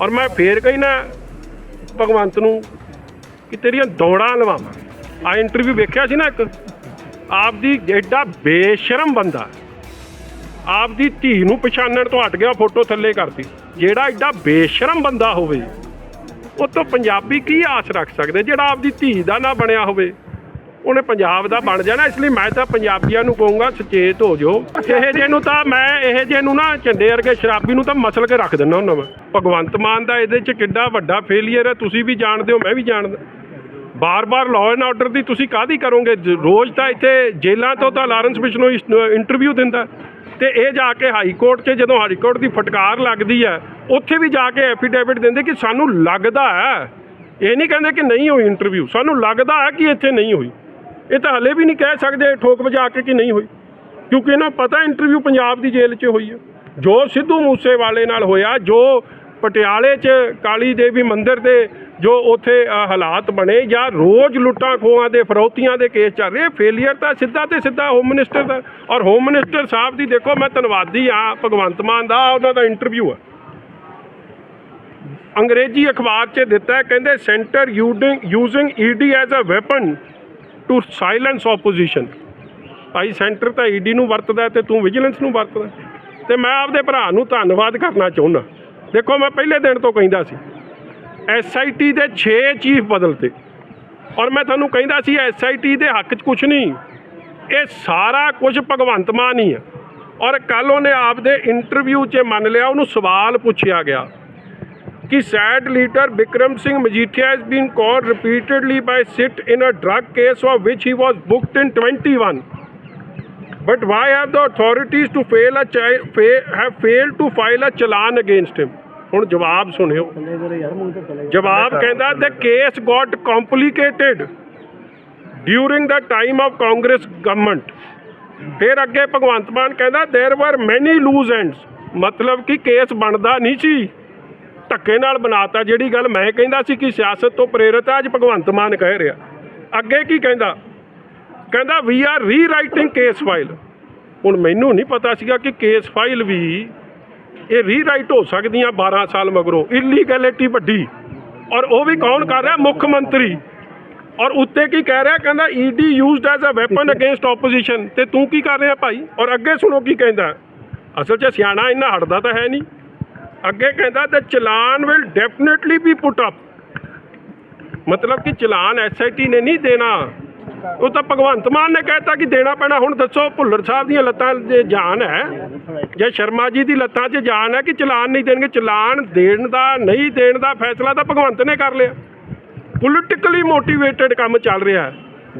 ਔਰ ਮੈਂ ਫੇਰ ਕਹੀ ਭਗਵੰਤ ਨੂੰ ਕਿ ਤੇਰੀਆਂ ਦੌੜਾਂ ਲਵਾਵਾਂ। ਆ ਇੰਟਰਵਿਊ ਵੇਖਿਆ ਸੀ ਨਾ ਇੱਕ? ਆਪਦੀ ਐਡਾ ਬੇਸ਼ਰਮ ਬੰਦਾ। ਆਪਦੀ ਧੀ ਨੂੰ ਪਛਾਣਨ ਤੋਂ ਹਟ ਗਿਆ ਫੋਟੋ ਥੱਲੇ ਕਰਤੀ। ਜਿਹੜਾ ਐਡਾ ਬੇਸ਼ਰਮ ਬੰਦਾ ਹੋਵੇ, ਉਹ ਤੋਂ ਪੰਜਾਬੀ ਕੀ ਆਸ ਰੱਖ ਸਕਦੇ? ਜਿਹੜਾ ਆਪਦੀ ਧੀ ਦਾ ਨਾ ਬਣਿਆ ਹੋਵੇ, ਉਹਨੇ ਪੰਜਾਬ ਦਾ ਬਣ ਜਾਣਾ। ਇਸ ਲਈ ਮੈਂ ਤਾਂ ਪੰਜਾਬੀਆਂ ਨੂੰ ਕਹੂੰਗਾ, ਸੁਚੇਤ ਹੋ ਜਾਓ। ਇਹ ਜੇ ਨੂੰ ਤਾਂ ਮੈਂ, ਇਹ ਜੇ ਨੂੰ ਨਾ ਝੰਡੇ ਵਰਗੇ ਸ਼ਰਾਬੀ ਨੂੰ ਤਾਂ ਮਸਲ ਕੇ ਰੱਖ ਦਿੰਦਾ ਹੁੰਦਾ ਮੈਂ। ਭਗਵੰਤ ਮਾਨ ਦਾ ਇਹਦੇ 'ਚ ਕਿੱਡਾ ਵੱਡਾ ਫੇਲਿਅਰ ਹੈ, ਤੁਸੀਂ ਵੀ ਜਾਣਦੇ ਹੋ, ਮੈਂ ਵੀ ਜਾਣਦਾ। ਬਾਰ-ਬਾਰ ਲਾਅ ਐਂਡ ਆਰਡਰ ਦੀ ਤੁਸੀਂ ਕਾਹਦੀ ਕਰੋਗੇ? ਰੋਜ਼ ਤਾਂ ਇੱਥੇ ਜੇਲ੍ਹਾਂ ਤੋਂ ਤਾਂ ਲਾਰੈਂਸ ਬਿਸ਼ਨੋਈ ਇੰਟਰਵਿਊ ਦਿੰਦਾ। ਤੇ ਇਹ ਜਾ ਕੇ ਹਾਈ ਕੋਰਟ 'ਚ ਜਦੋਂ ਹਾਈ ਕੋਰਟ ਦੀ ਫਟਕਾਰ ਲੱਗਦੀ ਹੈ, ਉੱਥੇ ਵੀ ਜਾ ਕੇ ਐਫੀਡੇਵਿਟ ਦਿੰਦੇ ਕਿ ਸਾਨੂੰ ਲੱਗਦਾ ਹੈ। ਇਹ ਨਹੀਂ ਕਹਿੰਦੇ ਕਿ ਨਹੀਂ ਹੋਈ ਇੰਟਰਵਿਊ ਸਾਨੂੰ ਲੱਗਦਾ ਹੈ ਕਿ ਇੱਥੇ ਨਹੀਂ ਹੋਈ। ਇਹ ਤਾਂ ਹਲੇ ਵੀ ਨਹੀਂ ਕਹਿ ਸਕਦੇ ਠੋਕ ਵਜਾ ਕੇ ਕਿ ਨਹੀਂ ਹੋਈ। ਕਿਉਂਕਿ ਇਹਨਾਂ ਪਤਾ ਇੰਟਰਵਿਊ ਪੰਜਾਬ ਦੀ ਜੇਲ੍ਹ 'ਚ ਹੋਈ ਹੈ। ਜੋ ਸਿੱਧੂ ਮੂਸੇਵਾਲੇ ਨਾਲ ਹੋਇਆ, ਜੋ ਪਟਿਆਲੇ 'ਚ ਕਾਲੀ ਦੇਵੀ ਮੰਦਿਰ ਦੇ ਜੋ ਉੱਥੇ ਹਾਲਾਤ ਬਣੇ ਜਾਂ ਰੋਜ਼ ਲੁੱਟਾਂ ਖੋਹਾਂ ਦੇ, ਫਰੌਤੀਆਂ ਦੇ ਕੇਸ ਚੱਲ ਰਹੇ ਫੇਲੀਅਰ ਤਾਂ ਸਿੱਧਾ ਤੇ ਸਿੱਧਾ ਹੋਮ ਮਿਨਿਸਟਰ ਦਾ ਔਰ ਹੋਮ ਮਿਨਿਸਟਰ ਸਾਹਿਬ ਦੀ ਦੇਖੋ, ਮੈਂ ਧੰਨਵਾਦੀ ਆ, ਭਗਵੰਤ ਮਾਨ ਦਾ ਉਹਨਾਂ ਦਾ ਇੰਟਰਵਿਊ ਆ। ਅੰਗਰੇਜ਼ੀ ਅਖਬਾਰ 'ਚ ਦਿੱਤਾ ਕਹਿੰਦੇ centre using using ED as a weapon to silence opposition Bhai centre ਤਾਂ ਈਡੀ ਨੂੰ ਵਰਤਦਾ ਹੈ ਤੇ ਤੂੰ ਵਿਜੀਲੈਂਸ ਨੂੰ ਵਰਤਦਾ ਹੈ। ਤੇ ਮੈਂ ਆਪਦੇ ਭਰਾ ਨੂੰ ਧੰਨਵਾਦ ਕਰਨਾ ਚਾਹੁੰਦਾ। ਦੇਖੋ, ਮੈਂ ਪਹਿਲੇ ਦਿਨ ਤੋਂ ਕਹਿੰਦਾ ਸੀ ਐਸਆਈਟੀ ਦੇ 6 ਚੀਫ ਬਦਲਤੇ। ਔਰ ਮੈਂ ਤੁਹਾਨੂੰ ਕਹਿੰਦਾ ਸੀ ਐਸਆਈਟੀ ਦੇ ਹੱਕ 'ਚ ਕੁਝ ਨਹੀਂ। ਇਹ ਸਾਰਾ ਕੁਝ ਭਗਵੰਤ ਮਾਨ ਹੀ ਹੈ। ਔਰ ਕੱਲ ਉਹਨੇ ਆਪਦੇ ਇੰਟਰਵਿਊ 'ਚ ਮੰਨ ਲਿਆ, ਉਹਨੂੰ ਸਵਾਲ ਪੁੱਛਿਆ ਗਿਆ ਕਿ SAD leader Vikram Singh Majithia has been caught repeatedly by sit in a drug case of which he was booked in 21 But why have the authorities to fail a child, fail, have failed to file a challan against him? ਹੁਣ ਜਵਾਬ ਸੁਣਿਓ ਜਵਾਬ ਕਹਿੰਦਾ the case got complicated during the time of Congress government ਫਿਰ ਅੱਗੇ ਭਗਵੰਤ ਮਾਨ ਕਹਿੰਦਾ there were many loose ends ਮਤਲਬ ਕਿ ਕੇਸ ਬਣਦਾ ਨਹੀਂ ਸੀ ਧੱਕੇ ਨਾਲ ਬਣਾਤਾ ਜਿਹੜੀ ਗੱਲ ਮੈਂ ਕਹਿੰਦਾ ਸੀ ਕਿ ਸਿਆਸਤ ਤੋਂ ਪ੍ਰੇਰਿਤ ਅੱਜ ਭਗਵੰਤ ਮਾਨ ਕਹਿ ਰਿਹਾ ਅੱਗੇ ਕੀ ਕਹਿੰਦਾ ਕਹਿੰਦਾ we are rewriting case file ਹੁਣ ਮੈਨੂੰ ਨਹੀਂ ਪਤਾ ਸੀਗਾ ਕਿ ਕੇਸ ਫਾਈਲ ਵੀ ਇਹ ਰੀਰਾਈਟ ਹੋ ਸਕਦੀਆਂ 12 ਸਾਲ ਮਗਰੋਂ। ਇਲੀਗੈਲਿਟੀ ਵੱਡੀ। ਔਰ ਉਹ ਵੀ ਕੌਣ ਕਰ ਰਿਹਾ? ਮੁੱਖ ਮੰਤਰੀ। ਔਰ ਉੱਤੇ ਕੀ ਕਹਿ ਰਿਹਾ? ਕਹਿੰਦਾ ED used as a weapon against opposition ਤੇ ਤੂੰ ਕੀ ਕਰ ਰਿਹਾ ਭਾਈ? ਔਰ ਅੱਗੇ ਸੁਣੋ ਕੀ ਕਹਿੰਦਾ। ਅਸਲ 'ਚ ਸਿਆਣਾ ਇੰਨਾ ਹਟਦਾ ਤਾਂ ਹੈ ਨਹੀਂ। ਅੱਗੇ ਕਹਿੰਦਾ ਤੇ challan will definitely be put up ਮਤਲਬ ਕਿ ਚਲਾਨ ਐਸਆਈਟੀ ਨੇ ਨਹੀਂ ਦੇਣਾ। ਉਹ ਤਾਂ ਭਗਵੰਤ ਮਾਨ ਨੇ ਕਹਿਤਾ ਕਿ ਦੇਣਾ ਪੈਣਾ। ਹੁਣ ਦੱਸੋ, ਭੁੱਲਰ ਸਾਹਿਬ ਦੀਆਂ ਲੱਤਾਂ 'ਚ ਜਾਨ ਹੈ, ਜਾਂ ਸ਼ਰਮਾ ਜੀ ਦੀ ਲੱਤਾਂ 'ਚ ਜਾਨ ਹੈ ਕਿ ਚਲਾਨ ਨਹੀਂ ਦੇਣਗੇ? ਚਲਾਨ ਦੇਣ ਦਾ, ਨਹੀਂ ਦੇਣ ਦਾ ਫੈਸਲਾ ਤਾਂ ਭਗਵੰਤ ਨੇ ਕਰ ਲਿਆ। ਪੋਲੀਟੀਕਲੀ ਮੋਟੀਵੇਟਡ ਕੰਮ ਚੱਲ ਰਿਹਾ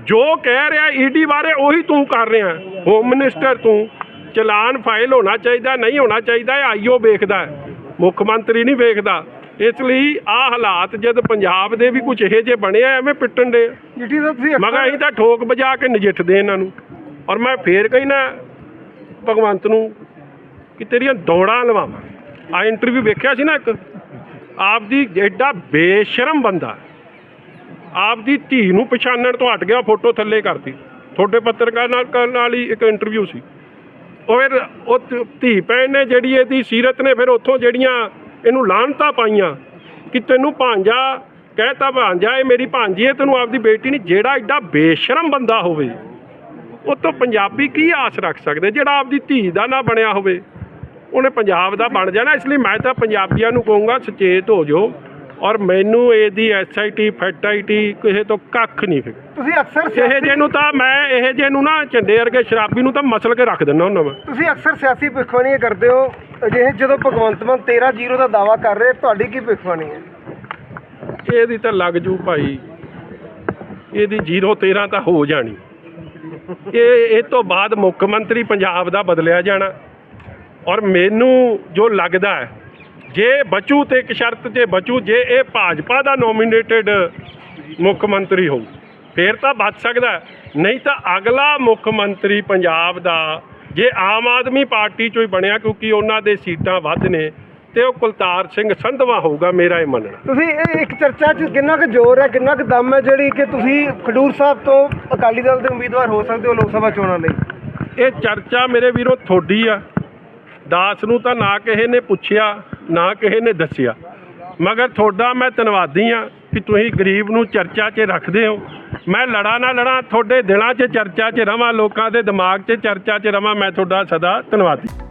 ਜੋ ਕਹਿ ਰਿਹਾ ਈਡੀ ਬਾਰੇ ਉਹੀ ਤੂੰ ਕਰ ਰਿਹਾ ਹੋਮ ਮਿਨਿਸਟਰ ਤੂੰ। ਚਲਾਨ ਫਾਈਲ ਹੋਣਾ ਚਾਹੀਦਾ, ਨਹੀਂ ਹੋਣਾ ਚਾਹੀਦਾ ਆਈਓ ਵੇਖਦਾ ਮੁੱਖ ਮੰਤਰੀ ਨਹੀਂ ਵੇਖਦਾ। ਇਸ ਲਈ ਆ ਹਾਲਾਤ ਜਦ ਪੰਜਾਬ ਦੇ ਵੀ ਕੁਝ ਇਹੋ ਜਿਹੇ ਬਣੇ ਆ ਐਵੇਂ ਪਿੱਟਣ ਦੇ ਜਿੱਟੀ ਸਾਹਿਬ ਤੁਸੀਂ ਮਗਾ ਅਸੀਂ ਤਾਂ ਠੋਕ ਵਜਾ ਕੇ ਨਜਿੱਠਦੇ ਇਹਨਾਂ ਨੂੰ। ਔਰ ਮੈਂ ਫੇਰ ਕਹਿਣਾ ਭਗਵੰਤ ਨੂੰ ਕਿ ਤੇਰੀਆਂ ਦੌੜਾਂ ਲਵਾਵਾਂ। ਆ ਇੰਟਰਵਿਊ ਵੇਖਿਆ ਸੀ ਨਾ ਇੱਕ? ਆਪਦੀ ਐਡਾ ਬੇਸ਼ਰਮ ਬੰਦਾ। ਆਪਦੀ ਧੀ ਨੂੰ ਪਛਾਣਨ ਤੋਂ ਹਟ ਗਿਆ ਫੋਟੋ ਥੱਲੇ ਕਰਤੀ। ਤੁਹਾਡੇ ਪੱਤਰਕਾਰ ਨਾਲ ਕਰਨ ਵਾਲੀ ਇੱਕ ਇੰਟਰਵਿਊ ਸੀ। ਉਹ ਫਿਰ ਉਹ ਧ- ਭੈਣ ਨੇ ਜਿਹੜੀ ਇਹਦੀ ਸੀਰਤ ਨੇ ਫਿਰ ਉੱਥੋਂ ਜਿਹੜੀਆਂ ਇਹਨੂੰ ਲਾਹਨਤਾਂ ਪਾਈਆਂ ਕਿ ਤੈਨੂੰ ਭਾਂਜਾ ਕਹਿਤਾ ਭਾਂਜਾ ਇਹ ਮੇਰੀ ਭਾਂਜੀ ਹੈ ਤੈਨੂੰ ਆਪਦੀ ਬੇਟੀ ਨਹੀਂ ਜਿਹੜਾ ਐਡਾ ਬੇਸ਼ਰਮ ਬੰਦਾ ਹੋਵੇ ਉਹ ਤੋਂ ਪੰਜਾਬੀ ਕੀ ਆਸ ਰੱਖ ਸਕਦੇ ਜਿਹੜਾ ਆਪਦੀ ਧੀ ਦਾ ਨਾ ਬਣਿਆ ਹੋਵੇ। ਉਹਨੇ ਪੰਜਾਬ ਦਾ ਬਣ ਜਾਣਾ ਇਸ ਲਈ ਮੈਂ ਤਾਂ ਪੰਜਾਬੀਆਂ ਨੂੰ ਕਹੂੰਗਾ ਸੁਚੇਤ ਹੋ ਜਾਓ ਔਰ ਮੈਨੂੰ ਇਹਦੀ ਐਸਆਈਟੀ ਫੈਟਾਈਟੀ ਕਿਸੇ ਤੋਂ ਕੱਖ ਨਹੀਂ ਫਿਕਰ ਤੁਸੀਂ ਅਕਸਰ ਇਹ ਜੇ ਨੂੰ ਤਾਂ ਮੈਂ ਇਹ ਜੇ ਨੂੰ ਨਾ ਝੰਡੇ ਵਰਗੇ ਸ਼ਰਾਬੀ ਨੂੰ ਤਾਂ ਮਸਲ ਕੇ ਰੱਖ ਦਿੰਦਾ ਹੁੰਦਾ ਮੈਂ। ਤੁਸੀਂ ਅਕਸਰ ਸਿਆਸੀ ਭਿੱਖਵਾਨੀ ਕਰਦੇ ਹੋ ਅਜਿਹੇ ਜਦੋਂ ਭਗਵੰਤ ਮਾਨ 13 ਜ਼ੀਰੋ ਦਾ ਦਾਵਾ ਕਰ ਰਹੇ, ਤੁਹਾਡੀ ਕੀ ਭਿੱਖਵਾਨੀ ਹੈ? ਇਹਦੀ ਤਾਂ ਲੱਗ ਜੂ ਭਾਈ। ਇਹਦੀ 013 ਤਾਂ ਹੋ ਜਾਣੀ। ਇਹ ਇਹ ਤੋਂ ਬਾਅਦ ਮੁੱਖ ਮੰਤਰੀ ਪੰਜਾਬ ਦਾ ਬਦਲਿਆ ਜਾਣਾ। ਔਰ ਮੈਨੂੰ ਜੋ ਲੱਗਦਾ ਹੈ, ਜੇ ਬਚੂ ਤੇ ਇੱਕ ਸ਼ਰਤ ਤੇ ਬਚੂ, ਜੇ ਇਹ ਭਾਜਪਾ ਦਾ ਨੋਮੀਨੇਟਡ ਮੁੱਖ ਮੰਤਰੀ ਹੋਊ, ਫੇਰ ਤਾਂ ਬਚ ਸਕਦਾ ਨਹੀਂ ਤਾਂ ਅਗਲਾ ਮੁੱਖ ਮੰਤਰੀ ਪੰਜਾਬ ਦਾ ਜੇ ਆਮ ਆਦਮੀ ਪਾਰਟੀ ਚੋਂ ਹੀ ਬਣਿਆ ਕਿਉਂਕਿ ਉਹਨਾਂ ਦੇ ਸੀਟਾਂ ਵੱਧ ਨੇ ਤੇ ਉਹ ਕੁਲਤਾਰ ਸਿੰਘ ਸੰਧਵਾ ਹੋਊਗਾ ਮੇਰਾ ਇਹ ਮੰਨਣਾ। ਤੁਸੀਂ ਇਹ ਇੱਕ ਚਰਚਾ 'ਚ ਕਿੰਨਾ ਕੁ ਜ਼ੋਰ ਹੈ ਕਿੰਨਾ ਕੁ ਦਮ ਹੈ ਜਿਹੜੀ ਕਿ ਤੁਸੀਂ ਖਡੂਰ ਸਾਹਿਬ ਤੋਂ ਅਕਾਲੀ ਦਲ ਦੇ ਉਮੀਦਵਾਰ ਹੋ ਸਕਦੇ ਹੋ ਲੋਕ ਸਭਾ ਚੋਣਾਂ ਲਈ? ਇਹ ਚਰਚਾ ਮੇਰੇ ਵੀਰੋ ਥੋੜੀ ਆ। ਦਾਸ ਨੂੰ ਤਾਂ ਨਾ ਕਿਸੇ ਨੇ ਪੁੱਛਿਆ ਨਾ ਕਿਸੇ ਨੇ ਦੱਸਿਆ। ਮਗਰ ਤੁਹਾਡਾ ਮੈਂ ਧੰਨਵਾਦੀ ਆ। ਕਿ ਤੁਸੀਂ ਗਰੀਬ ਨੂੰ ਚਰਚਾ 'ਚ ਰੱਖਦੇ ਹੋ। ਮੈਂ ਲੜਾ ਨਾ ਲੜਾ, ਤੁਹਾਡੇ ਦਿਲਾਂ 'ਚ ਚਰਚਾ 'ਚ ਰਵਾਂ, ਲੋਕਾਂ ਦੇ ਦਿਮਾਗ 'ਚ ਚਰਚਾ 'ਚ ਰਵਾਂ। ਮੈਂ ਤੁਹਾਡਾ ਸਦਾ ਧੰਨਵਾਦੀ।